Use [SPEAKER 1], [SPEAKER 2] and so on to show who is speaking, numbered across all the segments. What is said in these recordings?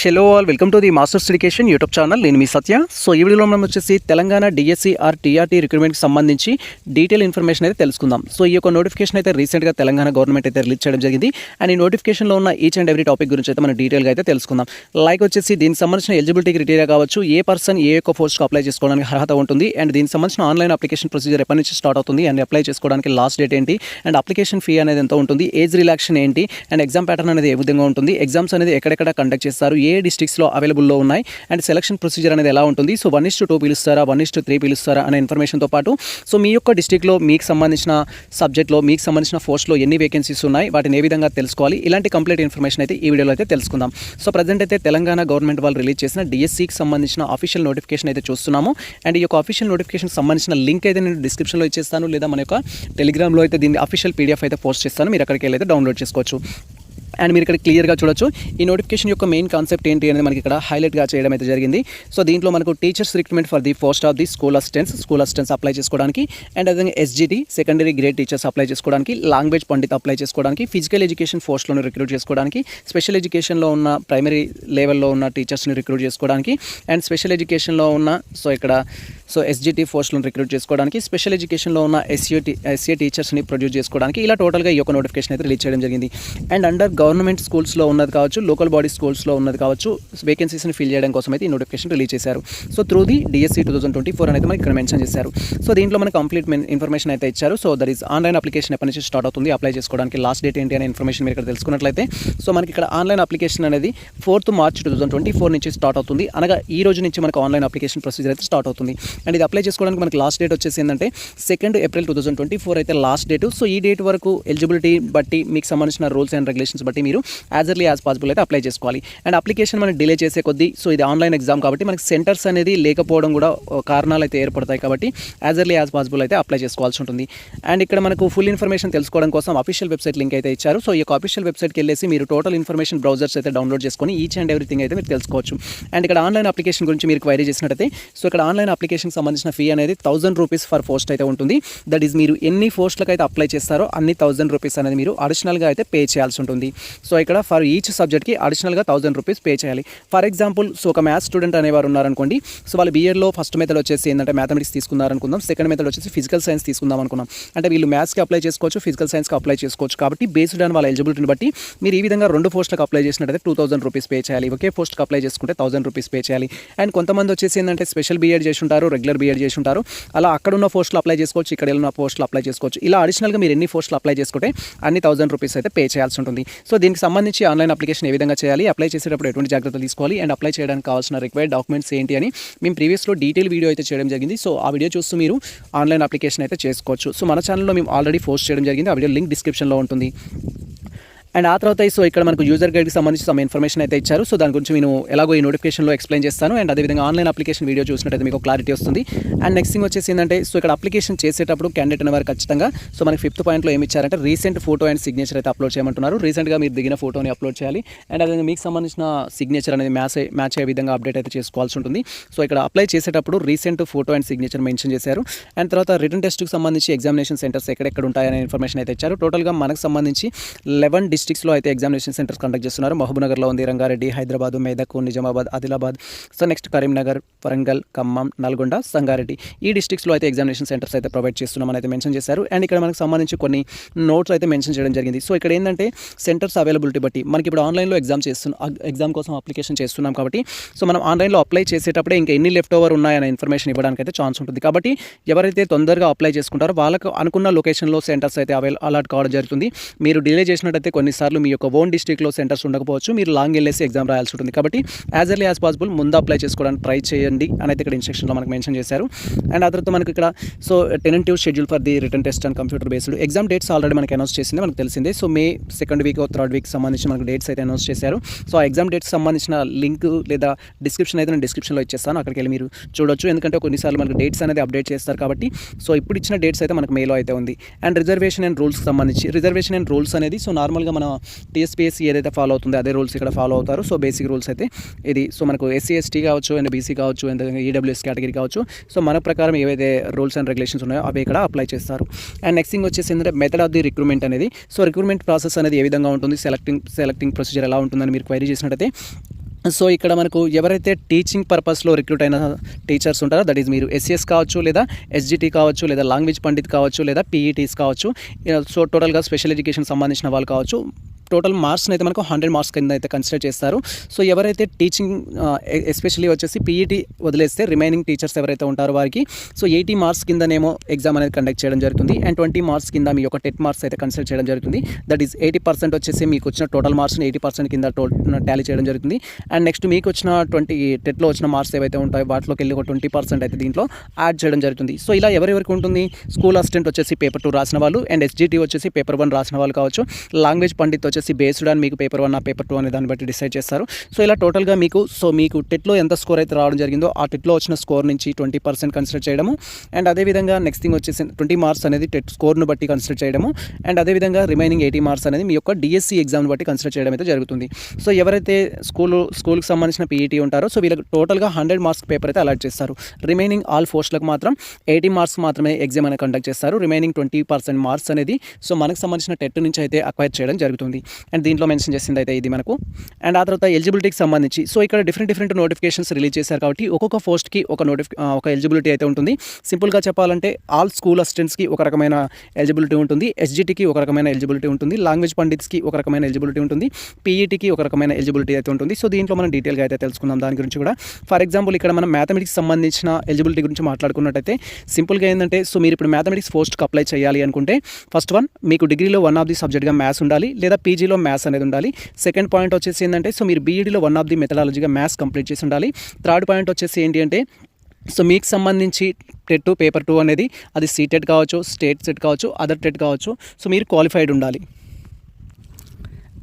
[SPEAKER 1] Hello all welcome to the masters education YouTube channel నేను మీ Satya. So ఈ వీడియోలో మనం వచ్చేసి తెలంగాణ డిఎస్సి ఆర్ టీఆర్టీ రిక్రూట్మెంట్కి సంబంధించి డీటెయిల్ ఇన్ఫర్మేషన్ అయితే తెలుసుకుందాం. సో ఈ యొక్క నోటిఫికేషన్ అయితే రీసెంట్గా తెలంగాణ గవర్నమెంట్ అయితే రిలీజ్ చేయడం జరిగింది. అండ్ ఈ నోటిఫికేషన్లో ఉన్న ఈచ్ అండ్ ఎవ్రీ టాపిక్ గురించి అయితే మనం డీటెయిల్గా అయితే తెలుసుకుందాం. లైక్ వచ్చేసి దీనికి సంబంధించిన ఎలిజిబిలిటీ క్రిటీరియా కావచ్చు ఏ పర్సన్ ఏ యొక్క పోస్ట్కి అప్లై చేసుకోవడానికి అర్హత ఉంటుంది. అండ్ దీనికి సంబంధించిన ఆన్లైన్ అప్లికేషన్ ప్రొసీజర్ ఎప్పటి నుంచి స్టార్ట్ అవుతుంది అండ్ అప్లై చేసుకోవడానికి లాస్ట్ డేట్ ఏంటి? అండ్ అప్లికేషన్ ఫీ అనేది ఎంత ఉంటుంది? ఏజ్ రిలాక్షన్ ఏంటి? అండ్ ఎగ్జామ్ ప్యాటర్న్ అనేది ఏ విధంగా ఉంటుంది? ఎగ్జామ్స్ అనేది ఎక్కడెక్కడ కండక్ట్ చేస్తారు? ఏ డిస్ట్రిక్ట్స్లో అవైలబుల్లో ఉన్నాయి. అండ్ సెలక్షన్ ప్రొసీజర్ అనేది ఎలా ఉంటుంది? So one is to two పిలుస్తారా? వన్ ఇస్టు త్రీ పిలుస్తారా? అనే ఇన్ఫర్మేషన్తో పాటు. సో మీ యొక్క డిస్టిక్లో మీకు సంబంధించిన సబ్జెక్ట్లో మీకు సంబంధించిన పోస్ట్లో ఎన్ని వేకెన్సీస్ ఉన్నాయి? వాటిని ఏ విధంగా తెలుసుకోవాలి? ఇలాంటి కంప్లీట్ ఇన్ఫర్మేషన్ అయితే ఈ వీడియోలో అయితే తెలుసుకుందాం. సో ప్రజెంట్ అయితే తెలంగాణ గవర్నమెంట్ వాళ్ళు రిలీజ్ చేసిన డిఎస్సికి సంబంధించిన అఫీషియల్ నోటిఫికేషన్ అయితే చూస్తున్నాము. అండ్ ఈ యొక్క అఫీషియల్ నోటిఫికేషన్ సంబంధించిన లింక్ అయితే నేను డిస్క్రిప్షన్లో ఇచ్చేస్తాను. లేదా మన యొక్క టెలిగ్రామ్లో అయితే దీన్ని అఫీషియల్ పీడిఎఫ్ అయితే పోస్ట్ చేస్తాను. మీరు అక్కడికి వెళ్ళి అయితే డౌన్లోడ్ చేసుకోవచ్చు. అండ్ మీరు ఇక్కడ క్లియర్గా చూడొచ్చు. ఈ నోటిఫికేషన్ యొక్క మెయిన్ కాన్సెప్ట్ ఏంటి అనేది మనకి ఇక్కడ హైలైట్గా చేయడం అయితే జరిగింది. సో దీంట్లో మనకు teachers recruitment for the post of the school assistants school assistants apply చేసుకోవడానికి అండ్ అదే SGT secondary grade teachers apply చేసుకోవడానికి లాంగ్వేజ్ పండిత్ అప్లై చేసుకోవడానికి ఫిజికల్ ఎడ్యుకేషన్ పోస్ట్లను రిక్రూట్ చేసుకోవడానికి స్పెషల్ ఎడ్యుకేషన్లో ఉన్న ప్రైమరీ లెవెల్లో ఉన్న టీచర్స్ని రిక్రూట్ చేసుకోవడానికి అండ్ స్పెషల్ ఎడ్యుకేషన్లో ఉన్న సో ఇక్కడ సో ఎస్జిటి ఫోర్స్లను రిక్రూట్ చేసుకోవడానికి స్పెషల్ ఎడ్యుకేషన్లో ఉన్న ఎస్యూటీ ఎస్ఏ టీచర్స్ని ప్రొడ్యూస్ చేసుకోవడానికి ఇలా టోటల్గా ఈ యొక్క నోటిఫికేషన్ అయితే రిలీజ్ చేయడం జరిగింది. అండ్ అండర్ గవర్నమెంట్ గవర్నమెంట్ స్కూల్స్లో ఉన్నది కావచ్చు లోకల్ బాడీ స్కూల్స్లో ఉన్నది కావచ్చు వేకెన్సీస్ని ఫిల్ చేయడం కోసం అయితే ఈ నోటిఫికేషన్ రిలీజ్ చేశారు. So through the DSC two thousand twenty four అనేది మనకి ఇక్కడ మెన్షన్ చేశారు. సో దీంట్లో మనకి కంప్లీట్ ఇన్ఫర్మేషన్ అయితే ఇచ్చారు. So that is online application ఎప్పటి నుంచి స్టార్ట్ అవుతుంది అప్లై చేసుకోవడానికి లాస్ట్ డేట్ ఏంటి అనే ఇన్ఫర్మేషన్ మీరు ఇక్కడ తెలుసుకున్నట్లయితే సో మనకి ఇక్కడ ఆన్లైన్ అప్లికేషన్ అనేది fourth March two thousand twenty four నుంచి స్టార్ట్ అవుతుంది. అనగా ఈ రోజు నుంచి మనకు ఆన్లైన్ అప్లికేషన్ ప్రొసీజర్ అయితే స్టార్ట్ అవుతుంది. అండ్ ఇది అప్లై చేసుకోవడానికి మనకి లాస్ట్ డేట్ వచ్చేసి ఏంటంటే second April two thousand twenty four అయితే లాస్ట్ డేట్ సో ఈ డేట్ వరకు ఎలిజిబిలిటీ బట్టి మీకు సంబంధించిన రూల్స్ అండ్ రెగ్యులేషన్స్ బట్టి మీరు యాజ్ ఎర్లీ యాజ్ పాసిబుల్ అయితే అప్లై చేసుకోవాలి. అండ్ అప్లికేషన్ మనం డిలే చేసే కొద్దీ సో ఇది ఆన్లైన్ ఎగ్జామ్ కాబట్టి మనకి సెంటర్స్ అనేది లేకపోవడం కూడా uh, కారణాలు అయితే ఏర్పడతాయి కాబట్టి యాజ్ ఎర్లీ యాజ్ పాసిబుల్ అయితే అప్లై చేసుకోవాల్సి ఉంటుంది. అండ్ ఇక్కడ మనకు ఫుల్ ఇన్ఫర్మేషన్ తెలుసుకోవడం కోసం అఫీషియల్ వెబ్సైట్ లింక్ అయితే ఇచ్చారు. సో ఈ యొక్క అఫీషియల్ వెబ్సైట్కి వెళ్ళేసి మీరు టోటల్ ఇన్ఫర్మేషన్ బ్రౌజర్స్ అయితే డౌన్లోడ్ చేసుకొని ఈచ్ అండ్ ఎవ్రీథింగ్ అయితే మీరు తెలుసుకోవచ్చు. అండ్ ఇక్కడ ఆన్లైన్ అప్లికేషన్ గురించి మీరు క్వైరీ చేసినట్టయితే సో ఇక్కడ ఆన్లైన్ అప్లికేషన్ సంబంధించిన ఫీ అనేది థౌసండ్ రూపీస్ ఫర్ పోస్ట్ అయితే ఉంటుంది. దట్ ఈస్ మీరు ఎన్ని పోస్టులకు అయితే అప్లై చేస్తారో అన్ని థౌసండ్ రూపీస్ అనేది మీరు అడిషనల్గా అయితే పే చేయాల్సి ఉంటుంది. సో ఇక్కడ ఫర్ ఈచ్ సబ్జెక్ట్కి అడిషనల్గా థౌసండ్ రూపీస్ పే చేయాలి. ఫర్ ఎగ్జాంపుల్ సో ఒక మ్యాథ్స్ స్టూడెంట్ అనేవారు ఉన్నారనుకోండి సో వాళ్ళు బీఎడ్లో ఫస్ట్ మెథడ్ వచ్చేసి ఏంటంటే మ్యాథమెటిక్స్ తీసుకున్నారనుకుందాం సెకండ్ మెథడ్ వచ్చేసి ఫిజికల్ సైన్స్ తీసుకుందాం అనుకున్నాం. అంటే వీళ్ళు మ్యాథ్స్కి అప్లై చేసుకోవచ్చు ఫిజికల్ సైన్స్కి అప్లై చేసుకోవచ్చు. కాబట్టి బేస్డ్ ఆన్ వాళ్ళ ఎలిజిబిలిటీని బట్టి మీరు ఈ విధంగా రెండు పోస్టులకు అప్లై చేసినట్టయితే టూ థౌసండ్ రూపీస్ పే చేయాలి. ఒకే పోస్ట్కి అప్లై చేసుకుంటే థౌసండ్ రూపీస్ పే చేయాలి. అండ్ కొంతమంది వచ్చేసి ఏంటంటే స్పెషల్ బీఎడ్ చేసి ఉంటారు రెగ్యులర్ బీఎడ్ చేసి ఉంటారు. అలా అక్కడ ఉన్న పోస్టులు అప్లై చేసుకోవచ్చు ఇక్కడ ఉన్న పోస్టులు అప్లై చేసుకోవచ్చు. ఇలా అడిషనల్గా మీరు ఎన్ని పోస్టులు అప్లై చేసుకుంటే అన్ని థౌసండ్ రూపీస్ అయితే పే చేయాల్సి ఉంటుంది. సో దీనికి సంబంధించి ఆన్లైన్ అప్లికేషన్ ఏ విధంగా చేయాలి అప్లై చేసేటప్పుడు ఎటువంటి జాగ్రత్తలు తీసుకోవాలి అండ్ అప్లై చేయడానికి కావాల్సిన రిక్వైర్డ్ డాక్యుమెంట్స్ ఏంటి అని మేము ప్రీవియస్లో డీటెయిల్ వీడియో అయితే చేయడం జరిగింది. సో ఆ వీడియో చూస్తూ మీరు ఆన్లైన్ అప్లికేషన్ అయితే చేసుకోవచ్చు. సో మన ఛానల్లో మేము ఆల్రెడీ పోస్ట్ చేయడం జరిగింది. ఆ వీడియో లింక్ డిస్క్రిప్షన్లో ఉంటుంది. అండ్ ఆ తర్వాత సో ఇక్కడ మనకు యూజర్ గైడ్కి సంబంధించి సమ్ ఇన్ఫర్మేషన్ అయితే ఇచ్చారు. సో దాని గురించి నేను ఎలాగో ఈ నోటిఫికేషన్లో ఎక్స్ప్లెయిన్ చేస్తాను. అండ్ అదేవిధంగా ఆన్లైన్ అప్లికేషన్ వీడియో చూసినట్టయితే మీకు క్లారిటీ వస్తుంది. అండ్ నెక్స్ట్ థింగ్ వచ్చేసి ఏంటంటే సో ఇక్కడ అప్లికేషన్ చేసేటప్పుడు క్యాండిడేట్ అనేవారు ఖచ్చితంగా సో మనకి ఫిఫ్త్ పాయింట్లో ఏమి ఇచ్చారంటే రీసెంట్ ఫోటో అండ్ సిగ్నేచర్ అయితే అప్లోడ్ చేయమంటున్నారు. రీసెంట్గా మీరు దిగిన ఫోటోని అప్లోడ్ చేయాలి. అండ్ అదే మీకు సంబంధించిన సిగ్నేచర్ అనేది మ్యాచ్ మ్యాచ్ అయ్యే విధంగా అప్డేట్ అయితే చేసుకోవాల్సి ఉంటుంది. సో ఇక్కడ అప్లై చేసేటప్పుడు recent photo and signature mention చేశారు. అండ్ తర్వాత రిటర్న్ టెస్ట్కి సంబంధించి ఎగ్జామినేషన్ సెంటర్స్ ఎక్కడెక్కడ ఉంటాయనే ఇన్ఫర్మేషన్ అయితే ఇచ్చారు. టోటల్గా మనకు సంబంధించి లెవెన్ డిస్టిక్స్లో అయితే ఎగ్జామినేషన్ సెంటర్స్ కండక్ట్ చేస్తున్నారు. మహబూబ్నగర్లో ఉంది Rangareddy Hyderabad Medak Nizamabad Adilabad. So next Karimnagar Warangal Khammam Nalgonda Sangareddy. ఈ డిస్టిక్స్లో అయితే ఎగ్జామినేషన్ సెంటర్స్ అయితే ప్రొవైడ్ చేస్తున్నామని అయితే మెన్షన్ చేశారు. అండ్ ఇక్కడ మనకు సంబంధించి కొన్ని నోట్స్ అయితే మెన్షన్ చేయడం జరిగింది. సో ఇక్కడ ఏంటంటే సెంటర్స్ అవైలబిలిటీ బట్టి మనకి ఇప్పుడు ఆన్లైన్లో ఎగ్జామ్ చేస్తున్నాం ఎగ్జామ్ కోసం అప్లికేషన్ చేస్తున్నాం కాబట్టి సో మనం ఆన్లైన్లో అప్లై చేసేటప్పుడే ఇంకా ఎన్ని లెఫ్ట్ ఓవర్ ఉన్నాయనే ఇన్ఫర్మేషన్ ఇవ్వడానికి అయితే ఛాన్స్ ఉంటుంది. కాబట్టి ఎవరైతే తొందరగా అప్లై చేసుకుంటారో వాళ్ళకు అనుకున్న లొకేషన్లో సెంటర్స్ అయితే అవైల అలాట్ కావడం జరుగుతుంది. మీరు డిలే చేసినట్టయితే కొన్ని కొన్నిసార్లు మీ యొక్క ఓన్ డిస్ట్రిక్ట్లో సెంటర్స్ ఉండకపోవచ్చు. మీరు లాంగ్ వెళ్ళేసి ఎగ్జామ్ రాయాల్సి ఉంటుంది. కాబట్టి యాజ్ ఎర్లీ యాజ్ పాసిబుల్ ముందు అప్లై చేసుకోవడానికి ట్రై చేయండి అని అయితే ఇక్కడ ఇన్స్ట్రక్షన్లో మనకు మెన్షన్ చేశారు. అండ్ ఆ తర్వాత మనకి ఇక్కడ so tentative schedule for the written test and computer based exam dates already మనకి అనౌన్స్ చేసింది మనకు తెలిసిందే. So May second week third week సంబంధించి మనకు డేట్స్ అయితే అనౌన్స్ చేశారు. సో ఆ ఎగ్జామ్ డేట్స్ సంబంధించిన లింక్ లేదా డిస్క్రిప్షన్ అయితే నేను డిస్క్రిప్షన్లో ఇచ్చేస్తాను. అక్కడికి వెళ్ళి మీరు చూడొచ్చు. ఎందుకంటే కొన్నిసార్లు మనకు డేట్స్ అనేది అప్డేట్ చేస్తారు కాబట్టి సో ఇప్పుడు ఇచ్చిన డేట్స్ అయితే మనకు మేలో అయితే ఉంది. అండ్ రిజర్వేషన్ అండ్ రూల్స్కి సంబంధించి రిజర్వేషన్ అండ్ రూల్స్ అనేది సో నార్మల్గా మన టీఎస్పీఎస్సీ ఏదైతే ఫాలో అవుతుందో అదే రూల్స్ ఇక్కడ ఫాలో అవుతారు. సో బేసిక్ రూల్స్ అయితే ఇది. సో మనకు ఎస్సీ ఎస్టీ కావచ్చు అండ్ బీసీ కావచ్చు అండ్ ఈడబ్ల్యూఎస్ కేటగిరీ కావచ్చు. సో మన ప్రకారం ఏవైతే రూల్స్ అండ్ రెగ్యులేషన్స్ ఉన్నాయో అవి ఇక్కడ అప్లై చేస్తారు. అండ్ నెక్స్ట్ థింగ్ వచ్చేసి ఏంటంటే మెథడ్ ఆఫ్ ది రిక్రూట్మెంట్ అనేది. సో రిక్రూట్మెంట్ ప్రాసెస్ అనేది ఏ విధంగా ఉంటుంది? సెలెక్టింగ్ సెలెక్టింగ్ ప్రొసీజర్ ఎలా ఉంటుందని మీరు క్వైరీ చేసినట్టయితే సో ఇక్కడ మనకు ఎవరైతే టీచింగ్ పర్పస్లో రిక్రూట్ అయిన టీచర్స్ ఉంటారో దట్ ఈస్ మీరు ఎస్సీఎస్ కావచ్చు లేదా ఎస్జిటి కావచ్చు లేదా లాంగ్వేజ్ పండిత్ కావచ్చు లేదా పీఈటీస్ కావచ్చు సో టోటల్గా స్పెషల్ ఎడ్యుకేషన్ సంబంధించిన వాళ్ళు కావచ్చు టోటల్ మార్క్స్ని అయితే మనకు హండ్రెడ్ మార్క్స్ కింద అయితే కన్సిడర్ చేస్తారు. సో ఎవరైతే టీచింగ్ ఎస్పెషల్లీ వచ్చేసి పీఈటీ వదిలేస్తే రిమైనింగ్ టీచర్స్ ఎవరైతే ఉంటారో వారికి సో ఎయిటీ మార్క్స్ కిందనేమో ఎగ్జామ్ అనేది కండక్ట్ చేయడం జరుగుతుంది. అండ్ ట్వంటీ మార్క్స్ కింద మీ యొక్క టెట్ మార్క్స్ అయితే కన్సిడర్ చేయడం జరుగుతుంది. దట్ ఈస్ ఎయిటీ పర్సెంట్ వచ్చేసి మీకు వచ్చిన టోటల్ మార్క్స్ని ఎయిటీ పర్సెంట్ కింద టో టాలీ చేయడం జరుగుతుంది. అండ్ నెక్స్ట్ మీకు వచ్చిన ట్వంటీ టెట్లో వచ్చిన మార్క్స్ ఏవైతే ఉంటాయో వాటిలోకి వెళ్ళి ఒక ట్వంటీ పర్సెంట్ అయితే దీంట్లో యాడ్ చేయడం జరుగుతుంది. సో ఇలా ఎవరెవరికి ఉంటుంది? స్కూల్ అసిస్టెంట్ వచ్చేసి పేపర్ టూ రాసిన వాళ్ళు అండ్ ఎస్జిటి వచ్చేసి పేపర్ వన్ రాసిన వాళ్ళు కావచ్చు. లాంగ్వేజ్ పండిత్ వచ్చేసి బేస్డ్ అని మీకు పేపర్ వన్ ఆ పేపర్ టూ అనే దాన్ని బట్టి డిసైడ్ చేస్తారు. సో ఇలా టోటల్గా మీకు సో మీకు టెట్లో ఎంత స్కోర్ అయితే రావడం జరిగిందో ఆ టెట్లో వచ్చిన స్కోర్ నుంచి ట్వంటీ పర్సెంట్ కన్సిడర్ చేయడము. అండ్ అదేవిధంగా నెక్స్ట్ థింగ్ వచ్చేసి ట్వంటీ మార్క్స్ అనేది టెట్ స్కోర్ను బట్టి కన్సిడర్ చేయడము. అండ్ అదేవిధంగా రిమైనింగ్ ఎయిటీ మార్క్స్ అనేది మీ యొక్క డిఎస్సి ఎగ్జామ్ని బట్టి కన్సిడర్ చేయడం అయితే జరుగుతుంది. సో ఎవరైతే స్కూల్ స్కూల్కి సంబంధించిన పీఈటీ ఉంటారో సో వీళ్ళకి టోటల్గా హండ్రెడ్ మార్క్స్ పేపర్ అయితే అలాట్ చేస్తారు. రిమైనింగ్ ఆల్ పోస్టులకు మాత్రం ఎయిటీ మార్క్స్ మాత్రమే ఎగ్జామ్ అనేది కండక్ట్ చేస్తారు. రిమైనింగ్ ట్వంటీ పర్సెంట్ మార్క్స్ అనేది సో మనకు సంబంధించిన టెట్ నుంచి అయితే అక్వైర్ చేయడం జరుగుతుంది. అండ్ దీంట్లో మెన్షన్ చేసింది అయితే ఇది మనకు. అండ్ ఆ తర్వాత ఎలిజిబిలిటీకి సంబంధించి సో ఇక్కడ డిఫరెంట్ డిఫరెంట్ నోటిఫికేషన్స్ రిలీజ్ చేశారు కాబట్టి ఒక్కొక్క పోస్ట్కి ఒక నోటిఫి ఒక ఎలిజిబిలిటీ అయితే ఉంటుంది. సింపుల్గా చెప్పాలంటే ఆల్ స్కూల్ అసిస్టెంట్స్కి ఒక రకమైన ఎలిజిబిలిటీ ఉంటుంది ఎస్జిటికి ఒక రకమైన ఎలిజిబిలిటీ ఉంటుంది లాంగ్వేజ్ పండిట్స్కి ఒక రకమైన ఎలిజిబిలిటీ ఉంటుంది పీఈటీకి ఒక రకమైన ఎలిజిబిలిటీ అయితే ఉంటుంది. సో దీంట్లో మనం డీటెయిల్గా అయితే తెలుసుకుందాం దాని గురించి కూడా. ఫర్ ఎగ్జాంపుల్ ఇక్కడ మనం మ్యాథమెటిక్స్ సంబంధించిన ఎలిజిబిలిటీ గురించి మాట్లాడుకున్నట్టయితే సింపుల్గా ఏంటంటే సో మీరు ఇప్పుడు మ్యాథమెటిక్స్ పోస్ట్కి అప్లై చేయాలి అనుకుంటే ఫస్ట్ వన్ మీకు డిగ్రీలో వన్ ఆఫ్ ది సబ్జెక్ట్గా మ్యాథ్స్ ఉండాలి లేదా పీజీలో మ్యాథ్స్ అనేది ఉండాలి. సెకండ్ పాయింట్ వచ్చేసి ఏంటంటే సో మీరు బీఈడీలో వన్ ఆఫ్ ది మెథడాలజీగా మ్యాథ్స్ కంప్లీట్ చేసి ఉండాలి. థర్డ్ పాయింట్ వచ్చేసి ఏంటి అంటే సో మీకు సంబంధించి టెట్ టూ పేపర్ టూ అనేది అది సీటెట్ కావచ్చు స్టేట్ సెట్ కావచ్చు అదర్ టెట్ కావచ్చు సో మీరు క్వాలిఫైడ్ ఉండాలి.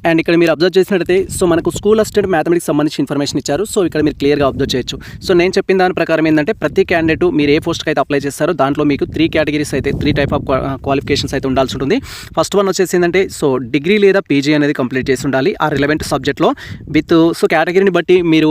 [SPEAKER 1] అండ్ ఇక్కడ మీరు అబ్జర్వ్ చేసినట్టయితే సో మనకు స్కూల్ అసిస్టెంట్ మ్యాథమెటిక్స్ సంబంధించి ఇన్ఫర్మేషన్ ఇచ్చారు. సో ఇక్కడ మీరు క్లియర్గా అబ్జర్వ్ చేయొచ్చు. సో నేను చెప్పిన దాని ప్రకారం ఏంటంటే ప్రతి క్యాండిడేట్ మీరు ఏ పోస్ట్కి అయితే అప్లై చేస్తారో దాంట్లో మీకు త్రీ కేటగిరీస్ అయితే త్రీ టైప్ ఆఫ్ క్వాలిఫికేషన్స్ అయితే ఉండాల్సి ఉంటుంది. ఫస్ట్ వన్ వచ్చేసి ఏంటంటే సో డిగ్రీ లేదా పీజీ అనేది కంప్లీట్ చేసి ఉండాలి. ఆ రిలవెంట్ సబ్జెక్ట్లో విత్ సో కేటగిరీని బట్టి మీరు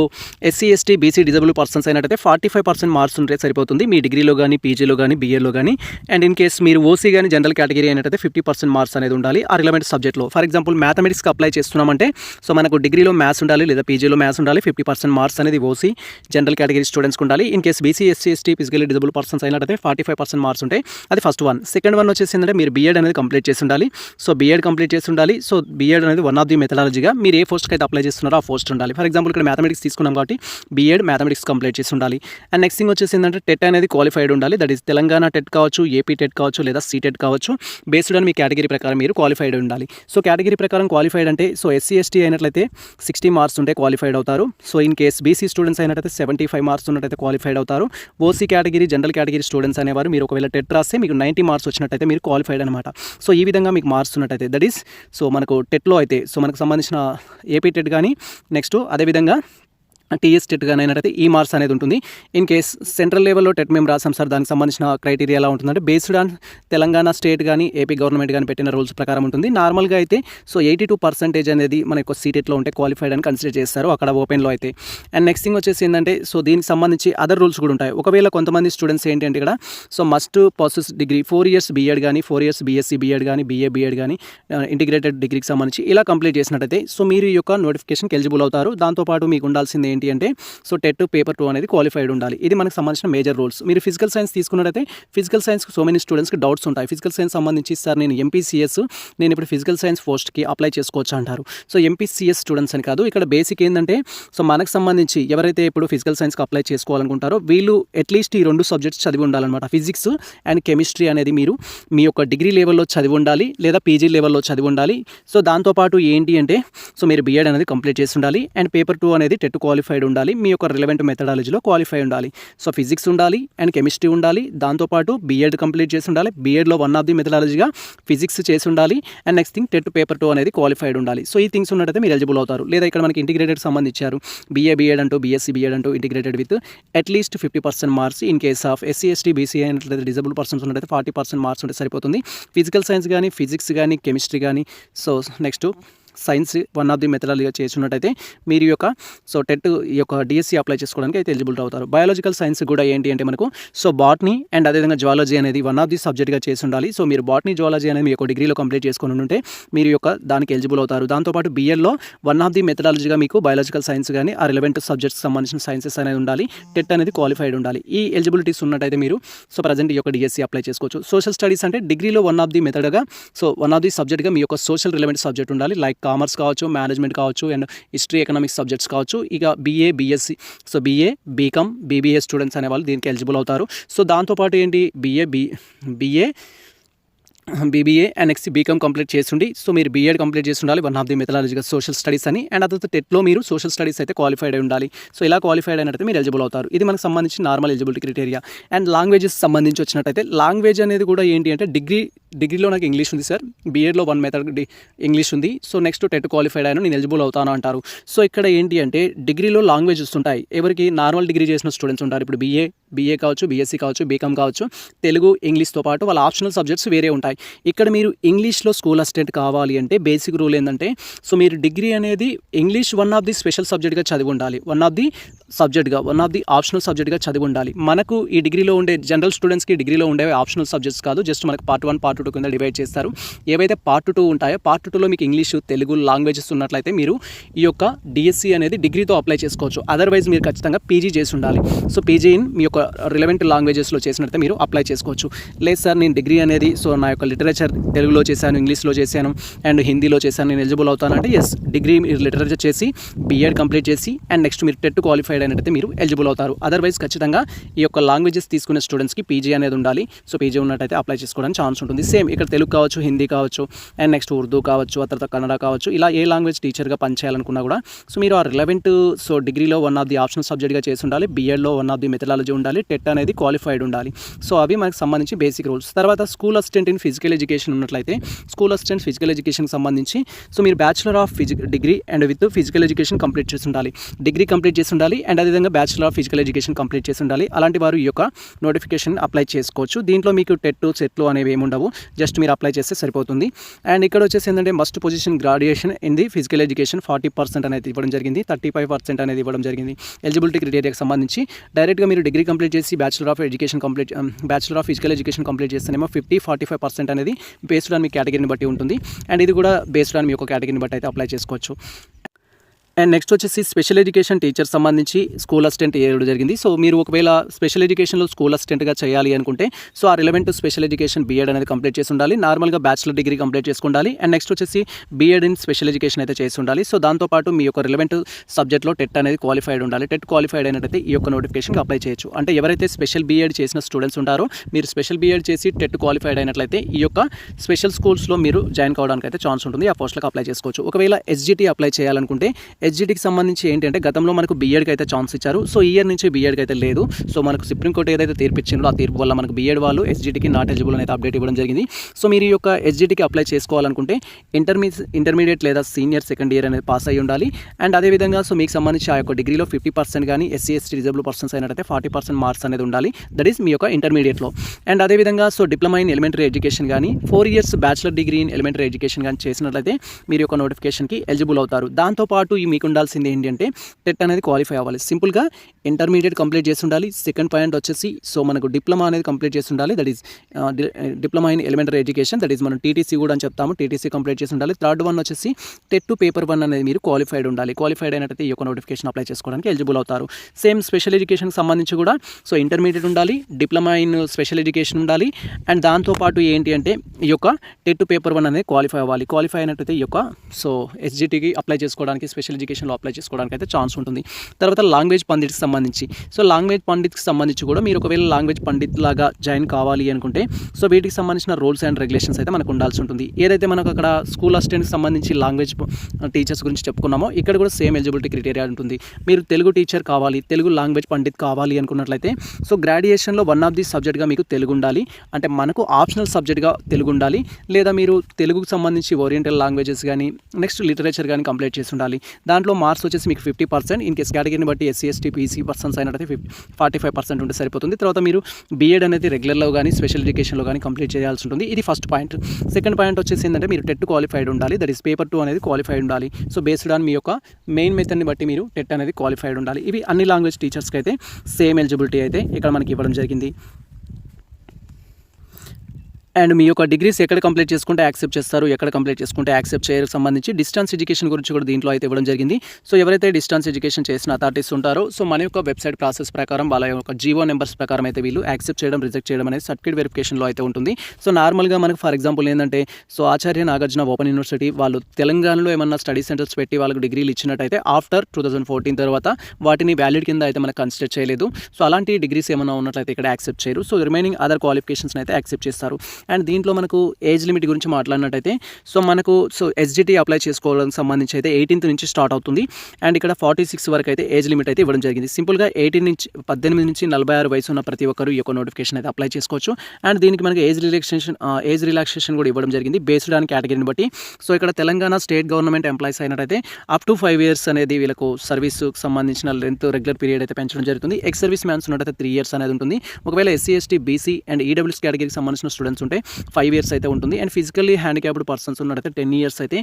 [SPEAKER 1] SC ST BC disable persons అయినట్టయితే ఫార్టీ ఫైవ్ పర్సెంట్ మార్క్స్ ఉంటే సరిపోతుంది. మీ డిగ్రీలో కానీ పీజీలో కానీ బీఏలో కానీ అండ్ ఇన్ కేస్ మీరు ఓసీ కానీ జనరల్ కేటగిరీ అయినట్టయితే ఫిఫ్టీ పర్సెంట్ మార్క్స్ అనేది ఉండాలి. ఆ రిలవెంట్ సబ్జెక్ట్లో ఫర్ ఎగ్జాంపుల్ మ్యాథమెటిక్స్కి అప్లై అప్లై చేస్తున్నామంటే సో మనకు డిగ్రీలో మ్యాథ్స్ ఉండాలి లేదా పీజీలో మ్యాథ్స్ ఉండాలి ఫిఫ్టీ పర్సెంట్ మార్క్స్ అనేది ఓసీ జనరల్ కేటగిరీ స్టూడెంట్స్కి ఉండాలి. In case BC SC ST physically disable persons అయినట్టయితే ఫార్టీ ఫైవ్ పర్సెంట్ మార్క్స్ ఉంటాయి. అది ఫస్ట్ వన్ సెకండ్ వన్ వచ్చేసి ఏంటంటే మీరు బీఎడ్ అనేది కంప్లీట్ చేసి ఉండాలి. సో బీఎడ్ కంప్లీట్ చేసి ఉండాలి. సో బీఎడ్ అనేది వన్ ఆఫ్ ది మెథడాలజీగా మీరు ఏ పోస్ట్కి అయితే అప్లై చేస్తున్నారో ఆ పోస్ట్ ఉండాలి. ఫర్ ఎగ్జాంపుల్ ఇక్కడ మ్యాథమెటిక్స్ తీసుకున్నాం కాబట్టి బీఎడ్ మ్యాథమెటిక్స్ కంప్లీట్ చేసి ఉండాలి. అండ్ నెక్స్ట్ థింగ్ వచ్చేసి ఏంటంటే టెట్ అనేది క్వాలిఫైడ్ ఉండాలి. దట్ ఈస్ తెలంగాణ టెట్ కావచ్చు ఏపీ టెట్ కావచ్చు లేదా సీటెట్ కావచ్చు. బేస్డ్ అని మీ కేటగిరీ ప్రకారం మీరు క్వాలిఫైడ్ ఉండాలి. సో కేటగిరీ ప్రకారం క్వాలిఫైడ్ అంటే సో ఎస్సీ ఎస్టీ అయినట్లయితే సిక్స్టీ మార్క్స్ ఉంటే క్వాలిఫైడ్ అవుతారు. So in case BC students అయినట్టయితే సెవెంటీ ఫైవ్ మార్క్స్ ఉన్నట్టయితే క్వాలిఫైడ్ అవుతారు. OC category general category students అనేవారు మీరు ఒకవేళ టెట్ రాస్తే మీకు నైంటీ మార్క్స్ వచ్చినట్టయితే మీరు క్వాలిఫైడ్ అనమాట సో ఈ విధంగా మీకు మార్క్స్ ఉన్నట్టయితే దట్ ఈస్ సో మనకు టెట్లో అయితే సో మనకు సంబంధించిన ఏపీ టెట్ కానీ నెక్స్ట్ అదేవిధంగా టీఎస్ టెట్ కానీ అయినట్టయితే e ఈ మార్క్స్ అనేది ఉంటుంది. ఇన్ కేస్ సెంట్రల్ లెవెల్లో టెట్ మేము రాసాం సార్ దానికి సంబంధించిన క్రైటీరియా ఎలా ఉంటుందంటే బేస్డ్ ఆన్ తెలంగాణ స్టేట్ కానీ ఏపీ గవర్నమెంట్ కానీ పెట్టిన రూల్స్ ప్రకారం ఉంటుంది. నార్మల్గా అయితే సో ఎయిటీ టూ పర్సెంటేజ్ అనేది మన యొక్క సీటెట్లో ఉంటే క్వాలిఫైడ్ అని కన్సిడర్ చేస్తారు అక్కడ ఓపెన్లో అయితే. అండ్ నెక్స్ట్ థింగ్ వచ్చేసి ఏంటంటే సో దీనికి సంబంధించి అదర్ రూల్స్ కూడా ఉంటాయి. ఒకవేళ కొంతమంది స్టూడెంట్స్ ఏంటి అంటే ఇక్కడ so must process degree four years BEd కానీ ఫోర్ ఇయర్స్ బీఎస్సీ బీఎడ్ కానీ బీఏ బీఎడ్ కానీ ఇంటిగ్రేటెడ్ డిగ్రీకి సంబంధించి ఇలా కంప్లీట్ చేసినట్టయితే సో మీరు ఈ యొక్క నోటిఫికేషన్కి ఎలిజిబుల్ అవుతారు. దాంతోపాటు మీకు ఉండాల్సింది ఏంటి అంటే సో టెట్ పేపర్ టూ అనేది క్వాలిఫైడ్ ఉండాలి. ఇది మనకు సంబంధించిన మేజర్ రూల్స్. మీరు ఫిజికల్ సైన్స్ తీసుకున్నట్టయితే ఫిజికల్ సైన్స్ సో మెనీ స్టూడెంట్స్కి డౌట్స్ ఉంటాయి. ఫిజికల్ సైన్స్ సంబంధించి సార్ నేను ఎంపీసీఎస్ నేను ఇప్పుడు ఫిజికల్ సైన్స్ పోస్ట్కి అప్లై చేసుకోవచ్చు అంటారు. సో ఎంపీసీఎస్ స్టూడెంట్స్ అని కాదు. ఇక్కడ బేసిక్ ఏంటంటే సో మనకు సంబంధించి ఎవరైతే ఇప్పుడు ఫిజికల్ సైన్స్కి అప్లై చేసుకోవాలనుకుంటారో వీళ్ళు అట్లీస్ట్ ఈ రెండు సబ్జెక్ట్స్ చదివి ఉండాలన్నమాట. ఫిజిక్స్ అండ్ కెమిస్ట్రీ అనేది మీరు మీ యొక్క డిగ్రీ లెవెల్లో చదివి ఉండాలి లేదా పీజీ లెవెల్లో చదివి ఉండాలి. సో దాంతోపాటు ఏంటి అంటే సో మీరు బీఎడ్ అనేది కంప్లీట్ చేసి ఉండాలి. అండ్ పేపర్ టూ అనేది టెట్ క్వాలిఫైడ్ ఉండాలి. మీ యొక్క రిలవెంట్ మెథడాలజీలో క్వాలిఫై ఉండాలి. సో ఫిజిక్స్ ఉండాలి అండ్ కెమిస్ట్రీ ఉండాలి. దాంతోపాటు బీఎడ్ కంప్లీట్ చేసి ఉండాలి. బీఎడ్లో వన్ ఆఫ్ ది మెథడాలజీగా ఫిజిక్స్ చేసి ఉండాలి. And next thing TET paper two అనేది క్వాలిఫైడ్ ఉండాలి. సో ఈ థింగ్స్ ఉన్నట్టయితే మీరు ఎలిజిబుల్ అవుతారు. లేదా ఇక్కడ మనకి ఇంటిగ్రేటెడ్ సంబంధించారు బీఏ బీఎడ్ అంటూ బీఎస్సీ బీఎడ్ అంటూ integrated with at least fifty percent marks in case of SC ST BC అయినట్లయితే డిజబుల్ పర్సన్స్ ఉన్నట్టయితే ఫార్టీ పర్సెంట్ మార్క్స్ ఉంటే సరిపోతుంది. ఫిజికల్ సైన్స్ కానీ ఫిజిక్స్ కానీ కెమిస్ట్రీ కానీ so next science one of the మెథడాలజీగా చేసినట్టయితే మీరు యొక్క సో టెట్ ఈ యొక్క డిఎస్సి అప్లై చేసుకోవడానికి అయితే ఎలిజిబుల్ అవుతారు. బయాలజికల్ సైన్స్ కూడా ఏంటి అంటే మనకు సో బాట్నీ అండ్ అదేవిధంగా జువాలజీ అనేది వన్ ఆఫ్ ది సబ్జెక్ట్గా చేసి ఉండాలి సో మీరు బాట్నీ జువాలజీ అనేది మీ యొక్క డిగ్రీలో కంప్లీట్ చేసుకుని ఉంటే మీరు యొక్క దానికి ఎలిజిబుల్ అవుతారు. దాంతోపాటు బిఎల్లో వన్ ఆఫ్ ది మెథడాలజీగా మీకు బయాలజికల్ సైన్స్ కానీ ఆ రిలవెంట్ సబ్జెక్ట్స్ సంబంధించిన సైన్సెస్ అనేది ఉండాలి. టెట్ అనేది క్వాలిఫైడ్ ఉండాలి. ఈ ఎలిజిబిలిటీస్ ఉన్నట్టయితే మీరు సో ప్రజెంట్ ఈ యొక్క డిఎస్సి అప్లై చేసుకోవచ్చు. సోషల్ స్టడీస్ అంటే డిగ్రీలో వన్ ఆఫ్ ది మెథడ్గా సో వన్ ఆఫ్ ది సబ్జెక్ట్గా మీ యొక్క సోషల్ రిలవెంట్ సబ్జెక్ట్ ఉండాలి. లైక్ కామర్స్ కావచ్చు మేనేజ్మెంట్ కావచ్చు అండ్ హిస్టరీ ఎకనామిక్స్ సబ్జెక్ట్స్ కావచ్చు. ఇక BA BSc so BA BCom BBA students అనే వాళ్ళు దీనికి ఎలిజిబుల్ అవుతారు. సో దాంతోపాటు ఏంటి? BA B BA BBA and next BCom complete చేస్తుండి. So మీరు బీఎడ్ కంప్లీట్ చేసి ఉండాలి one of the మెథడాలజిగా social studies అని అండ్ అదొక టెట్లో మీరు సోషల్ స్టడీస్ అయితే క్వాలిఫైడ్ అయి ఉండాలి. సో ఇలా క్వాలిఫైడ్ అయినట్టు మీరు ఎలిజిబుల్ అవుతారు. ఇది మనకు సంబంధించి normal eligibility criteria and languages సంబంధించి వచ్చినట్టయితే లాంగ్వేజ్ అనేది కూడా ఏంటి అంటే డిగ్రీ డిగ్రీలో నాకు ఇంగ్లీష్ ఉంది సార్ బీఎడ్లో వన్ మెథడ్ ఇంగ్లీష్ ఉంది. సో నెక్స్ట్ టెట్ క్వాలిఫైడ్ అయినా నేను ఎలిజిబుల్ అవుతాను అంటారు. సో ఇక్కడ ఏంటి అంటే డిగ్రీలో లాంగ్వేజెస్ ఉంటాయి. ఎవరికి నార్మల్ డిగ్రీ చేసిన స్టూడెంట్స్ ఉంటారు. ఇప్పుడు బీఏ బీఏ కావచ్చు బీఎస్సీ కావచ్చు బీకామ్ కావచ్చు. తెలుగు ఇంగ్లీష్తో పాటు వాళ్ళ ఆప్షనల్ సబ్జెక్ట్స్ వేరే ఉంటాయి. ఇక్కడ మీరు ఇంగ్లీష్లో స్కూల్ అసిస్టెంట్ కావాలి అంటే బేసిక్ రూల్ ఏంటంటే సో మీరు డిగ్రీ అనేది English one of the special సబ్జెక్ట్గా చదివి ఉండాలి. వన్ ఆఫ్ ది సబ్జెక్ట్గా వన్ ఆఫ్ ది ఆప్షనల్ సబ్జెక్ట్గా చదివి ఉండాలి. మనకు ఈ డిగ్రీలో ఉండే జనరల్ స్టూడెంట్స్కి డిగ్రీలో ఉండే ఆప్షనల్ సబ్జెక్ట్స్ కాదు జస్ట్ మనకు పార్ట్ వన్ పార్ట్ టూ కింద డివైడ్ చేస్తారు. ఏవైతే పార్ట్ టూ ఉంటాయో పార్ట్ టూలో మీకు ఇంగ్లీష్ తెలుగు లాంగ్వేజెస్ ఉన్నట్లయితే మీరు ఈ యొక్క డిఎస్సి అనేది డిగ్రీతో అప్లై చేసుకోవచ్చు. అదర్వైజ్ మీరు ఖచ్చితంగా పీజీ చేసి ఉండాలి. సో పీజీ ఇన్ మీ యొక్క రిలవెంట్ లాంగ్వేజెస్లో చేసినట్లయితే మీరు అప్లై చేసుకోవచ్చు. లేదు సార్ నేను డిగ్రీ అనేది సో నా యొక్క లిటరేచర్ తెలుగులో చేశాను ఇంగ్లీష్లో చేశాను అండ్ హిందీలో చేశాను నేను ఎలిజిబుల్ అవుతానంటే ఎస్ డిగ్రీ మీరు లిటరేచర్ చేసి బీఎడ్ కంప్లీట్ చేసి అండ్ నెక్స్ట్ మీరు టెట్ క్వాలిఫైడ్ అయినట్టయితే మీరు ఎలిజిబుల్ అవుతారు. అదర్వైజ్ ఖచ్చితంగా ఈ యొక్క లాంగ్వేజెస్ తీసుకునే స్టూడెంట్స్కి పీజీ అనేది ఉండాలి. సో పీజీ ఉన్నట్టయితే అప్లై చేసుకోవడానికి ఛాన్స్ ఉంటుంది. సేమ్ ఇక్కడ తెలుగు కావచ్చు హిందీ కావచ్చు అండ్ నెక్స్ట్ ఉర్దూ కావచ్చు ఆ తర్వాత కన్నడ కావచ్చు ఇలా ఏ లాంగ్వేజ్ టీచర్గా పనిచేయాలనుకున్నా కూడా సో మీరు ఆ రిలవెంట్ సో డిగ్రీలో వన్ ఆఫ్ ది ఆప్షనల్ సబ్జెక్ట్గా చేసి ఉండాలి. బీఎడ్లో వన్ ఆఫ్ ది మెథడాలజీ ఉండాలి. టెట్ అనేది క్వాలిఫైడ్ ఉండాలి. సో అవి మనకు సంబంధించి బేసిక్ రూల్స్ తర్వాత school assistant in physical education ఉన్నట్లయితే స్కూల్ అసిస్టెంట్ ఫిజికల్ ఎడ్యుకేషన్కి సంబంధించి సో మీరు bachelor of physic degree and with physical education complete చేసి ఉండాలి డిగ్రీ కంప్లీట్ చేసి ఉండాలి అండ్ అదేవిధంగా bachelor of physical education complete చేసి ఉండాలి అలాంటి వారు ఈ యొక్క నోటిఫికేషన్ అప్లై చేసుకోవచ్చు. దీంట్లో మీకు టెట్ సెట్లు అనేవి ఏమి ఉండవు. జస్ట్ మీరు అప్లై చేస్తే సరిపోతుంది. అండ్ ఇక్కడ వచ్చేసి ఏంటంటే must position graduation in the physical education forty percent అనేది ఇవ్వడం జరిగింది. థర్టీ ఫైవ్ పర్సెంట్ అనేది ఇవ్వడం జరిగింది. ఎలిజిబిలిటీ క్రైటీరియాకి సంబంధించి డైరెక్ట్గా మీరు డిగ్రీ కంప్లీట్ చేసి bachelor of education complete bachelor of physical education complete చేస్తేనేమో ఫిఫ్టీ ఫార్టీ ఫైవ్ పర్సెంట్ అనేది బేస్డ్ ఆన్ మీ కేటగిరీని బట్టి ఉంటుంది. అండ్ ఇది కూడా బేస్డ్ ఆన్ మీ యొక్క కేటగిరీని బట్టి అయితే అప్లై చేసుకోవచ్చు. అండ్ నెక్స్ట్ వచ్చేసి స్పెషల్ ఎడ్యుకేషన్ టీచర్ సంబంధించి స్కూల్ అసిస్టెంట్ ఏడు జరిగింది. సో మీరు ఒకవేళ స్పెషల్ ఎడ్యుకేషన్లో స్కూల్ అసిస్టెంట్గా చేయాలి అనుకుంటే సో ఆ రిలవెంట్ స్పెషల్ ఎడ్యుకేషన్ బీఎడ్ అనేది కంప్లీట్ చేసి ఉండాలి. నార్మల్గా బ్యాచిలర్ డిగ్రీ కంప్లీట్ చేసి అండ్ నెక్స్ట్ వచ్చేసి బీఎడ్ ఇన్ స్పెషల్ ఎడ్యుకేషన్ అయితే చేసి ఉండాలి. సో దాంతోపాటు మీ యొక్క రిలవెంట్ సబ్జెక్ట్లో టెట్ అనేది క్వాలిఫైడ్ ఉండాలి. టెట్ క్వాలిఫైడ్ అయినట్టయితే ఈ యొక్క నోటిఫికేషన్కి అప్లై చేయొచ్చు. అంటే ఎవరైతే స్పెషల్ బీఎడ్ చేసిన స్టూడెంట్స్ ఉంటారో మీరు స్పెషల్ బీఎడ్ చేసి టెట్ క్వాలిఫైడ్ అయినట్లయితే ఈ యొక్క స్పెషల్ స్కూల్స్లో మీరు జాయిన్ కావడానికి అయితే ఛాన్స్ ఉంటుంది. ఆ పోస్ట్లకు అప్లై చేసుకోవచ్చు. ఒకవేళ ఎస్జిటి అప్లై చేయాలనుకుంటే ఎస్జిటికి సంబంధించి ఏంటంటే గతంలో మనకు బీఎడ్కి అయితే ఛాన్స్ ఇచ్చారు. సో ఈ ఇయర్ నుంచి బీఎడ్కి అయితే లేదు. సో మనకు సుప్రీంకోర్టు ఏదైతే తీర్పిచ్చిందో ఆ తీర్పు వల్ల మనకు బీఎడ్ వాళ్ళు ఎస్జిటికి నాట్ ఎలిజిబుల్ అనేది అప్డేట్ ఇవ్వడం జరిగింది. సో మీరు ఈ యొక్క ఎస్జిటికి అప్లై చేసుకోవాలనుకుంటే ఇంటర్మీ ఇంటర్మీడియట్ లేదా సీనియర్ సెకండ్ ఇయర్ అనేది పాస్ అయ్యి ఉండాలి. అండ్ అదేవిధంగా సో మీకు సంబంధించి ఆ యొక్క డిగ్రీలో ఫిఫ్టీ పర్సెంట్ కానీ ఎస్సీ ఎస్టీ డిజబుల్ పర్సన్స్ అయినట్టయితే ఫార్టీ పర్సెంట్ మార్క్స్ అనేది ఉండాలి. దట్ ఈస్ మీ యొక్క ఇంటర్మీడియట్లో అండ్ అదేవిధంగా so diploma in elementary education కానీ four years bachelor degree in elementary education కానీ చేసినట్లయితే మీరు యొక్క నోటిఫికేషన్కి ఎలిజిబుల్ అవుతారు. దాంతోపాటు ఈ మీకు ఉండాల్సింది ఏంటి అంటే టెట్ అనేది క్వాలిఫై అవ్వాలి. సింపుల్గా ఇంటర్మీడియట్ కంప్లీట్ చేసి ఉండాలి సెకండ్ పాయింట్ వచ్చేసి సో మనకు డిప్లొమా అనేది కంప్లీట్ చేసి ఉండాలి that is diploma in elementary education. That is మనం టీటీసీ కూడా అని చెప్తాము. టీటీసీ కంప్లీట్ చేసి ఉండాలి థర్డ్ వన్ వచ్చేసి టెట్ టు పేపర్ వన్ అనేది మీరు క్వాలిఫైడ్ ఉండాలి. క్వాలిఫైడ్ అయినట్టయితే ఈ యొక్క నోటిఫికేషన్ అప్లై చేసుకోవడానికి ఎలిజిబుల్ అవుతారు. సేమ్ స్పెషల్ ఎడ్యుకేషన్కి సంబంధించి కూడా సో ఇంటర్మీడియట్ ఉండాలి డిప్లొమా ఇన్ స్పెషల్ ఎడ్యుకేషన్ ఉండాలి. అండ్ దాంతోపాటు ఏంటి అంటే ఈ యొక్క టెట్ టు పేపర్ వన్ అనేది క్వాలిఫై అవ్వాలి. క్వాలిఫై అయినట్టయితే ఈ యొక్క సో ఎస్జిటికి అప్లై చేసుకోవడానికి స్పెషల్ ఎడ్యుకేషన్లో అప్లై చేసుకోవడానికి అయితే ఛాన్స్ ఉంటుంది. తర్వాత లాంగ్వేజ్ పండిట్కి సంబంధించి. సో లాంగ్వేజ్ పండిట్కి సంబంధించి కూడా మీరు ఒకవేళ లాంగ్వేజ్ పండిత్ లాగా జాయిన్ కావాలి అనుకుంటే సో వీటికి సంబంధించిన రూల్స్ అండ్ రెగ్యులేషన్స్ అయితే మనకు ఉండాల్సి ఉంటుంది. ఏదైతే మనకు అక్కడ స్కూల్ అసిస్టెంట్కి సంబంధించి లాంగ్వేజ్ టీచర్స్ గురించి చెప్పుకున్నామో ఇక్కడ కూడా సేమ్ ఎలిజిబిలిటీ క్రైటీరియా ఉంటుంది. మీరు తెలుగు టీచర్ కావాలి తెలుగు లాంగ్వేజ్ పండిత్ కావాలి అనుకున్నట్లయితే సో గ్రాడ్యుయేషన్లో వన్ ఆఫ్ ది సబ్జెక్ట్గా మీకు తెలుగు ఉండాలి. అంటే మనకు ఆప్షనల్ సబ్జెక్ట్గా తెలుగు ఉండాలి. లేదా మీరు తెలుగుకు సంబంధించి ఓరియంటల్ లాంగ్వేజెస్ కానీ నెక్స్ట్ లిటరేచర్ కానీ కంప్లీట్ చేసి ఉండాలి. దాని దాంట్లో మార్క్స్ వచ్చేసి మీకు ఫిఫ్టీ పర్సెంట్. ఇన్ కేస్ కేటగిరీని బట్టి ఎస్సీ ఎస్టీ పీసీ పర్సన్స్ అయినట్టు ఫిఫ్టీ ఫార్టీ ఫైవ్ పర్సెంట్ ఉంటే సరిపోతుంది. తర్వాత మీరు బీఎడ్ అనేది రెగ్యులర్లో కానీ స్పెషల్ ఎడ్యుకేషన్లో కానీ కంప్లీట్ చేయాల్సి ఉంటుంది. ఇది ఫస్ట్ పాయింట్ సెకండ్ పాయింట్ వచ్చేసి ఏంటంటే మీరు టెట్ క్వాలిఫైడ్ ఉండాలి. దట్ ఈస్ పేపర్ టూ అనేది క్వాలిఫైడ్ ఉండాలి. సో బేస్డ్ ఆన్ మీ యొక్క మెయిన్ మెథడ్ని బట్టి మీరు టెట్ అనేది క్వాలిఫైడ్ ఉండాలి. ఇవి అన్ని లాంగ్వేజ్ టీచర్స్కి అయితే సేమ్ ఎలిజిబిలిటీ అయితే ఇక్కడ మనకి ఇవ్వడం జరిగింది. అండ్ మీ యొక్క డిగ్రీస్ ఎక్కడ కంప్లీట్ చేసుకుంటే యాక్సెప్ట్ చేస్తారు ఎక్కడ కంప్లీట్ చేసుకుంటే యాక్సెప్ట్ చేయడానికి సంబంధించి డిస్టెన్స్ ఎడ్యుకేషన్ గురించి కూడా దీంట్లో అయితే ఇవ్వడం జరిగింది. సో ఎవరైతే డిస్టెన్స్ ఎడ్యుకేషన్ చేసిన అథారిటీస్ ఉంటారో సో మన యొక్క వెబ్సైట్ ప్రాసెస్ ప్రకారం వాళ్ళ యొక్క జీవో నెంబర్స్ ప్రకారం అయితే వీళ్ళు యాక్సెప్ట్ చేయడం రిజెక్ట్ చేయడం అనేది సర్టిఫికేట్ వెరిఫికేషన్లో అయితే ఉంటుంది. సో నార్మల్గా మనకు ఫర్ ఎగ్జాంపుల్ ఏంటంటే so Acharya Nagarjuna open university వాళ్ళు తెలంగాణలో ఏమన్నా స్టడీ సెంటర్స్ పెట్టి వాళ్ళకి డిగ్రీలు ఇచ్చినట్టయితే ఆఫ్టర్ టూ థౌసండ్ ఫోర్టీన్ తర్వాత వాటిని వ్యాలిడ్ కింద అయితే మనకు కన్సిడర్ చేయలేదు. సో అలాంటి డిగ్రీస్ ఏమైనా ఉన్నట్లయితే ఇక్కడ యాక్సెప్ట్ చేయరు. సో రిమైనింగ్ అదర్ క్వాలిఫికేషన్స్ అయితే యాక్సెప్ట్ చేస్తారు. అండ్ దీంట్లో మనకు ఏజ్ లిమిట్ గురించి మాట్లాడినట్టయితే సో మనకు సో ఎస్జిటి అప్లై చేసుకోవడానికి సంబంధించి అయితే ఎయిటీన్త్ నుంచి స్టార్ట్ అవుతుంది. అండ్ ఇక్కడ ఫార్టీ సిక్స్ వరకు అయితే ఏజ్ లిమిట్ అయితే ఇవ్వడం జరిగింది. సింపుల్గా ఎయిటీన్ నుంచి పద్దెనిమిది నుంచి నలభై ఆరు వయసు ఉన్న ప్రతి ఒక్కరు ఈ యొక్క నోటిఫికేషన్ అయితే అప్లై చేసుకోవచ్చు. అండ్ దీనికి మనకి ఏజ్ రిలాక్సేషన్ ఏజ్ రిలాక్సేషన్ కూడా ఇవ్వడం జరిగింది బేస్డ్ ఆన్ కేటగిరీని బట్టి. సో ఇక్కడ తెలంగాణ స్టేట్ గవర్నమెంట్ ఎంప్లాయీస్ అయినట్టయితే అప్ టు ఫైవ్ ఇయర్స్ అనేది వీళ్ళకు సర్వీస్కి సంబంధించిన లెంత్ రెగ్యులర్ పీరియడ్ అయితే పెంచడం జరుగుతుంది. ఎక్స్ సర్వీస్ మ్యాన్స్ ఉన్నట్టయితే త్రీ ఇయర్స్ అనేది ఉంటుంది. ఒకవేళ SC ST BC and EWS కేటగిరీకి సంబంధించిన స్టూడెంట్స్ ఉంటే ఫైవ్ ఇయర్స్ అయితే ఉంటుంది. అండ్ ఫిజికల్లీ హ్యాండిక్యాప్డ్ పర్సన్స్ ఉన్నట్టయితే టెన్ ఇయర్స్ అయితే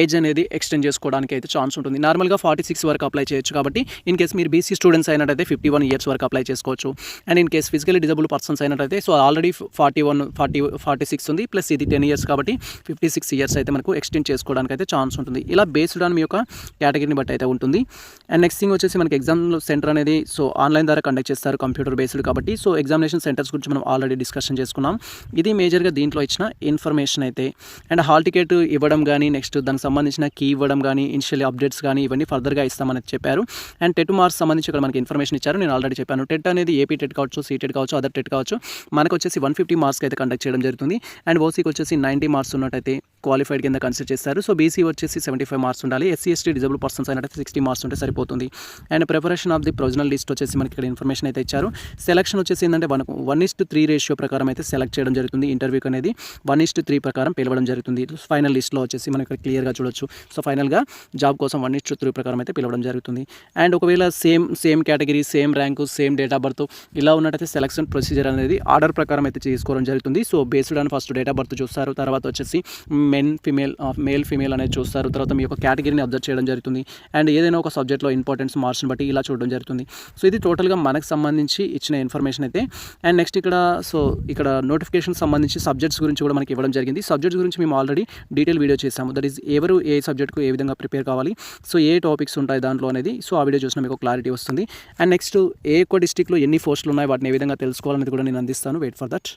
[SPEAKER 1] ఏజ్ అనేది ఎక్స్టెండ్ చేసుకోవడానికి అయితే ఛాన్స్ ఉంటుంది. నార్మల్గా ఫార్టీ సిక్స్ వరకు అప్లై చేయొచ్చు కాబట్టి ఇన్ కేస్ మీరు బీసీ స్టూడెంట్స్ అయినట్టయితే ఫిఫ్టీ వన్ ఇయర్స్ వరకు అప్లై చేసుకోవచ్చు. And in case physically disable persons అయినట్టయితే so already forty one forty forty six ఉంది. ప్లస్ ఇది టెన్ ఇయర్స్ కాబట్టి ఫిఫ్టీ సిక్స్ ఇయర్స్ అయితే మనకు ఎక్స్టెండ్ చేసుకోవడానికి అయితే ఛాన్స్ ఉంటుంది. ఇలా బేస్డ్ ఆన్ మీ యొక్క కేటగిరీని బట్టి అయితే ఉంటుంది. అండ్ నెక్స్ట్ థింగ్ వచ్చేసి మనకి ఎగ్జామ్ సెంటర్ అనేది సో ఆన్లైన్ ద్వారా కండక్ట్ చేస్తారు కంప్యూటర్ బేస్డ్ కాబట్టి. సో ఎగ్జామినేషన్ సెంటర్స్ గురించి మనం ఆల్రెడీ డిస్కషన్ చేసుకున్నాం. ఇది మేజర్గా దీంట్లో ఇచ్చిన ఇన్ఫర్మేషన్ అయితే అండ్ హాల్ టికెట్ ఇవ్వడం కానీ నెక్స్ట్ దానికి సంబంధించిన కీ ఇవ్వడం కానీ ఇనిషియల్ అప్డేట్స్ కానీ ఇవన్నీ ఫర్దర్గా ఇస్తామని చెప్పారు. అండ్ టెట్ మార్క్స్ సంబంధించి ఇక్కడ మనకి ఇన్ఫర్మేషన్ ఇచ్చారు. నేను ఆల్రెడీ చెప్పాను. టెట్ అనేది ఏపీ టెట్ కావచ్చు సీటెట్ కావచ్చు అదర్ టెట్ కావచ్చు మనకు వచ్చేసి వన్ ఫిఫ్టీ మార్క్స్ అయితే కండక్ట్ చేయడం జరుగుతుంది. అండ్ ఓసీకి వచ్చేసి నైంటీ మార్క్స్ ఉన్నట్టయితే క్వాలిఫైడ్ కింద కన్సిడర్ చేస్తారు. సో బీసీ వచ్చేసి సెవెంటీ ఫైవ్ మార్క్స్ ఉండాలి. ఎస్సీ ఎస్టీ డిజబుల్ పర్సన్స్ అయినట్టు సిక్స్టీ మార్క్స్ ఉంటే సరిపోతుంది. And preparation of the provisional list వచ్చేసి మనకి ఇక్కడ ఇన్ఫర్మేషన్ అయితే ఇచ్చారు. సెలక్షన్ వచ్చేసి ఏంటంటే మనకు one is two three ratio ప్రకారం అయితే సెలెక్ట్ చేయడం జరుగుతుంది. ఇంటర్వ్యూకి అనేది వన్ ఇస్ట్ త్రీ ప్రకారం పిలవడం జరుగుతుంది. ఫైనల్ లిస్ట్లో వచ్చేసి మనం ఇక్కడ క్లియర్గా చూడొచ్చు. సో ఫైనల్గా జాబ్ కోసం వన్ ఇస్ట్ త్రీ ప్రకారం అయితే పిలవడం జరుగుతుంది. అండ్ ఒకవేళ same same category same rank same date of birth ఇలా ఉన్నట్టయితే సెలక్షన్ ప్రొసీజర్ అనేది ఆర్డర్ ప్రకారం అయితే చేసుకోవడం జరుగుతుంది. So based on first date of birth చూస్తారు. తర్వాత వచ్చేసి మెన్ ఫిమేల్ మేల్ ఫిమేల్ అనేది చూస్తారు. తర్వాత మీ యొక్క కేటగిరీని అబ్జర్వ్ చేయడం జరుగుతుంది. అండ్ ఏదైనా ఒక సబ్జెక్ట్లో ఇంపార్టెన్స్ మార్క్స్ని బట్టి ఇలా చూడడం జరుగుతుంది. సో ఇది టోటల్గా మనకు సంబంధించి ఇచ్చిన ఇన్ఫర్మేషన్ అయితే. అండ్ నెక్స్ట్ ఇక్కడ సో ఇక్కడ నోటిఫికేషన్ సంబంధించి సబ్జెక్ట్స్ గురించి కూడా మనకి ఇవ్వడం జరిగింది. సబ్జెక్ట్స్ గురించి మేము ఆల్రెడీ డీటెయిల్ వీడియో చేసాము. దట్ ఈస్ ఎవరు ఏ సబ్జెక్ట్కు ఏ విధంగా ప్రిపేర్ కావాలి సో ఏ టాపిక్స్ ఉంటాయి దాంట్లో అనేది సో ఆ వీడియో చూసిన మీకు క్లారిటీ వస్తుంది. అండ్ నెక్స్ట్ ఏ ఒక్క డిస్టిక్లో ఎన్ని పోస్టులు ఉన్నాయి వాటిని ఏ విధంగా తెలుసుకోవాలనేది కూడా నేను అందిస్తాను. వెయిట్ ఫర్ దట్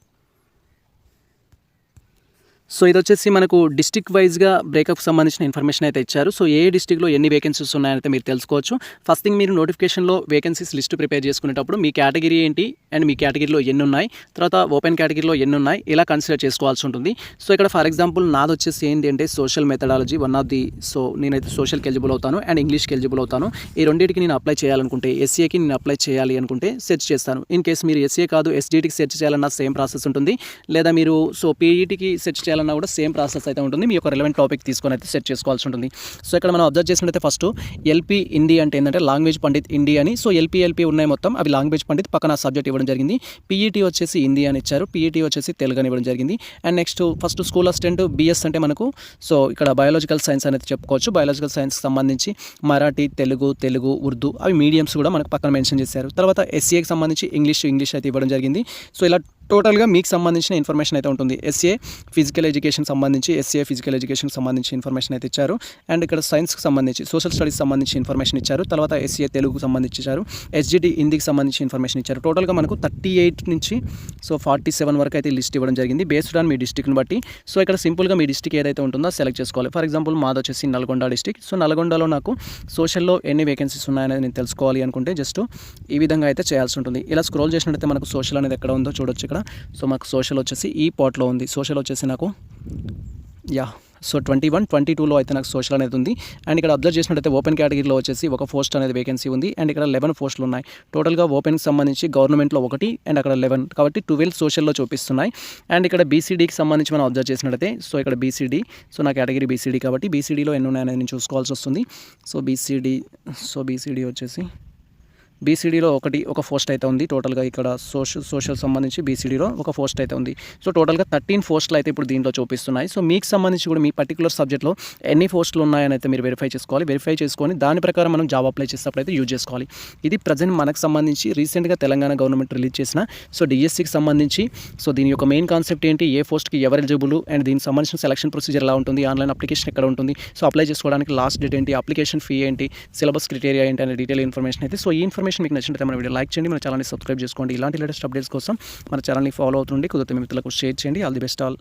[SPEAKER 1] సో ఇది వచ్చేసి మనకు డిస్టిక్ వైజ్గా బ్రేకప్ సంబంధించిన ఇన్ఫర్మేషన్ అయితే ఇచ్చారు. సో ఏ డిస్టిక్లో ఎన్ని వేకెన్సీస్ ఉన్నాయని మీరు తెలుసుకోవచ్చు. ఫస్ట్ థింగ్ మీరు నోటిఫికేషన్లో వేకెన్సీస్ లిస్ట్ ప్రిపేర్ చేసుకునేటప్పుడు మీ కేటగిరీ ఏంటి అండ్ మీ కేటగిరీలో ఎన్ని ఉన్నాయి. తర్వాత ఓపెన్ కేటగిరీలో ఎన్ని ఉన్నాయి. ఇలా కన్సిడర్ చేసుకోవాల్సి ఉంటుంది. సో ఇక్కడ ఫర్ ఎగ్జాంపుల్ నాది వచ్చేసి ఏంటి అంటే social methodology one of the so నేనైతే సోషల్కి ఎలిజిబుల్ అవుతాను అండ్ ఇంగ్లీష్కి ఎలిజిబుల్ అవుతాను. ఈ రెండింటికి నేను అప్లై చేయాలనుకుంటే ఎస్సీఏకి నేను అప్లై చేయాలి అనుకుంటే సెర్చ్ చేస్తాను. ఇన్ కేస్ మీరు ఎస్సీఏ కాదు ఎస్డీటీకి సెర్చ్ చేయాలన్నా సేమ్ ప్రాసెస్ ఉంటుంది. లేదా మీరు సో పీఈటీకి సెర్చ్ చేయాలన్నా కూడా సేమ్ ప్రాసెస్ అయితే ఉంటుంది. మీ యొక్క రిలవెంట్ టాపిక్ తీసుకొని అయితే సెట్ చేసుకోవాల్సి ఉంటుంది. సో ఇక్కడ మనం అబ్జర్వ్ చేసినట్టయితే ఫస్ట్ ఎల్పీ హిందీ అంటే ఏంటంటే లాంగ్వేజ్ పండిత్ హిందీ అని. సో ఎల్పీ ఎల్పీ ఉన్నాయి మొత్తం. అవి లాంగ్వేజ్ పండిత్ పక్కన సబ్జెక్ట్ ఇవ్వడం జరిగింది. పీఈటీ వచ్చేసి హిందీ అని ఇచ్చారు. పీఈటీ వచ్చేసి తెలుగు అని ఇవ్వడం జరిగింది. And next first school assistant BS అంటే మనకు సో ఇక్కడ బయాలజికల్ సైన్స్ అనేది చెప్పుకోవచ్చు. బయాలజికల్ సైన్స్ సంబంధించి మరాఠీ తెలుగు తెలుగు ఉర్దూ అవి మీడియంస్ కూడా మనకు పక్కన మెన్షన్ చేశారు. తర్వాత ఎస్సీఏకి సంబంధించి ఇంగ్లీష్ ఇంగ్లీష్ అయితే ఇవ్వడం జరిగింది. సో ఇలా టోటల్గా మీకు సంబంధించిన ఇన్ఫర్మేషన్ అయితే ఉంటుంది. ఎస్ఏ ఫిజికల్ ఎడ్యుకేషన్ సంబంధించి ఎస్ఏ ఫిజికల్ ఎడ్యుకేషన్కి సంబంధించి ఇన్ఫర్మేషన్ అయితే ఇచ్చారు. అండ్ ఇక్కడ సైన్స్కి సంబంధించి సోషల్ స్టడీస్ సంబంధించి ఇన్ఫర్మేషన్ ఇచ్చారు. తర్వాత ఎస్ఏ తెలుగుకు సంబంధించి ఇచ్చారు. ఎస్జిటి హిందీకి సంబంధించి ఇన్ఫర్మేషన్ ఇచ్చారు. టోటల్గా మనకు థర్టీ ఎయిట్ నుంచి సో ఫార్టీ సెవెన్ వరకు అయితే లిస్ట్ ఇవ్వడం జరిగింది. బేస్డ్ ఆన్ మీ డిస్టిక్ని బట్టి. సో ఇక్కడ సింపుల్గా మీ డిస్టిక్ ఏదైతే ఉంటుందో సెలెక్ట్ చేసుకోవాలి. ఫర్ ఎగ్జాంపుల్ మాది వచ్చేసి నల్గొండ డిస్టిక్ సో నల్గొండలో నాకు సోషల్లో ఎన్ని వేకెన్సీస్ ఉన్నాయనేది నేను తెలుసుకోవాలి అనుకుంటే జస్ట్ ఈ విధంగా అయితే చేయాల్సి ఉంటుంది. ఇలా స్క్రోల్ చేసినట్టయితే మనకు సోషల్ అనేది ఎక్కడ ఉందో చూడొచ్చు ఇక్కడ. సో మాకు సోషల్ వచ్చేసి ఈ పాట్లో ఉంది. సోషల్ వచ్చేసి నాకు యా సో ట్వంటీ వన్ ట్వంటీ టూలో అయితే నాకు సోషల్ అనేది ఉంది. అండ్ ఇక్కడ అబ్జర్వ్ చేసినట్టయితే ఓపెన్ కేటగిరీలో వచ్చేసి ఒక పోస్ట్ అనేది వేకెన్సీ ఉంది. అండ్ ఇక్కడ లెవెన్ పోస్టులు ఉన్నాయి. టోటల్గా ఓపెన్కి సంబంధించి గవర్నమెంట్లో ఒకటి అండ్ అక్కడ లెవెన్ కాబట్టి ట్వెల్వ్ సోషల్లో చూపిస్తున్నాయి. అండ్ ఇక్కడ బీసీడీకి సంబంధించి మనం అబ్జర్వ్ చేసినట్టయితే సో ఇక్కడ బీసీడీ సో నా కేటగిరీ బీసీడీ కాబట్టి బీసీడీలో ఎన్ని ఉన్నాయనేది నేను చూసుకోవాల్సి వస్తుంది. సో బీసీడీ సో బీసీడీ వచ్చేసి బీసీడీలో ఒకటి ఒక పోస్ట్ అయితే ఉంది. టోటల్గా ఇక్కడ సోషల్ సోషల్ సంబంధించి బీసీడీలో ఒక పోస్ట్ అయితే ఉంది. సో టోటల్గా థర్టీన్ పోస్టులు అయితే ఇప్పుడు దీంట్లో చూపిస్తున్నాయి. సో మీకు సంబంధించి కూడా మీ పర్టికులర్ సబ్జెక్ట్లో ఎన్ని పోస్టులు ఉన్నాయని అయితే మీరు వెరిఫై చేసుకోవాలి. వెరిఫై చేసుకొని దాని ప్రకారం మనం జాబ్ అప్లై చేసేటప్పుడు అయితే యూజ్ చేసుకోవాలి. ఇది ప్రజెంట్ మనకు సంబంధించి రీసెంట్గా తెలంగాణ గవర్నమెంట్ రిలీజ్ చేసిన సో డిఎస్సికి సంబంధించి సో దీని యొక్క మెయిన్ కాన్సెప్ట్ ఏంటి? ఏ పోస్ట్కి ఎవరు ఎలిజిబుల్ అండ్ దీనికి సంబంధించిన సెలక్షన్ ప్రొసీజర్ ఎలా ఉంటుంది? ఆన్లైన్ అప్లికేషన్ ఎక్కడ ఉంటుంది? సో అప్లై చేసుకోవడానికి లాస్ట్ డేట్ ఏంటి? అప్లికేషన్ ఫీ ఏంటి? సిలబస్ క్రిటేరియా ఏంటి? అనే డీటెయిల్ ఇన్ఫర్మేషన్ అయితే సో ఈ ఇన్ఫర్మేషన్ మీకు నచ్చినట్లయితే మన వీడియో లైక్ చేయండి మన ఛానల్ని సబ్స్క్రైబ్ చేసుకోండి. ఇలాంటి లేటెస్ట్ అప్డేట్స్ కోసం మన ఛానల్ని ఫాలో అవుతుండి కుదిరితే మీ మిత్రులకు షేర్ చేయండి. All the best all.